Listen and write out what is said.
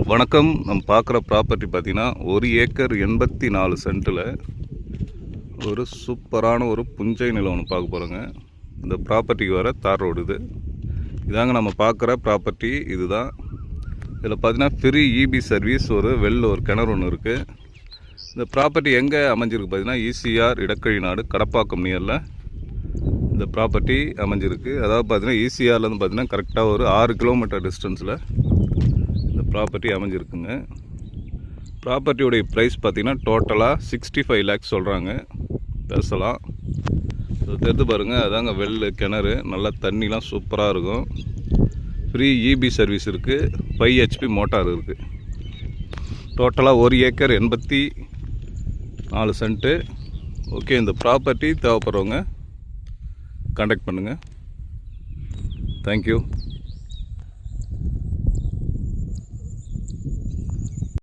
வணக்கம். நம்ம பார்க்குற ப்ராப்பர்ட்டி பார்த்தீங்கன்னா ஒரு ஏக்கர் எண்பத்தி நாலு சென்ட்டில் ஒரு சூப்பரான ஒரு புஞ்சை நிலம் ஒன்று பார்க்க போகிறோங்க இந்த ப்ராப்பர்ட்டிக்கு வர தார் ரோடு இது. இதாங்க நம்ம பார்க்குற ப்ராப்பர்ட்டி இதுதான். இதில் பார்த்தீங்கன்னா ஃப்ரீ இபி சர்வீஸ் ஒரு வெள்ள ஒரு கிணறு ஒன்று இருக்குது இந்த ப்ராப்பர்ட்டி எங்கே அமைஞ்சிருக்கு பார்த்தீங்கன்னா ஈசிஆர் இடக்கழி நாடு கடப்பாக்கம் நியரில் இந்த ப்ராப்பர்ட்டி அமைஞ்சிருக்கு. அதாவது பார்த்தீங்கன்னா ஈசிஆர்லேருந்து பார்த்தீங்கன்னா கரெக்டாக ஒரு ஆறு கிலோமீட்டர் டிஸ்டன்ஸில் இந்த ப்ராப்பர்ட்டி அமைஞ்சிருக்குங்க. ப்ராப்பர்ட்டியோடைய ப்ரைஸ் பார்த்தீங்கன்னா டோட்டலாக சிக்ஸ்டி ஃபைவ் லேக்ஸ் சொல்கிறாங்க பேசலாம். இது தெரிந்து பாருங்கள் அதாங்க வெள்ளு கிணறு. நல்லா தண்ணிலாம் சூப்பராக இருக்கும். ஃப்ரீ இபி சர்வீஸ் இருக்குது ஃபைவ் ஹெச்பி மோட்டார் இருக்குது டோட்டலாக ஒரு ஏக்கர் எண்பத்தி நாலு சென்ட்டு ஓகே இந்த ப்ராப்பர்ட்டி தேவைப்படுறவங்க காண்டாக்ட் பண்ணுங்கள் தேங்க்யூ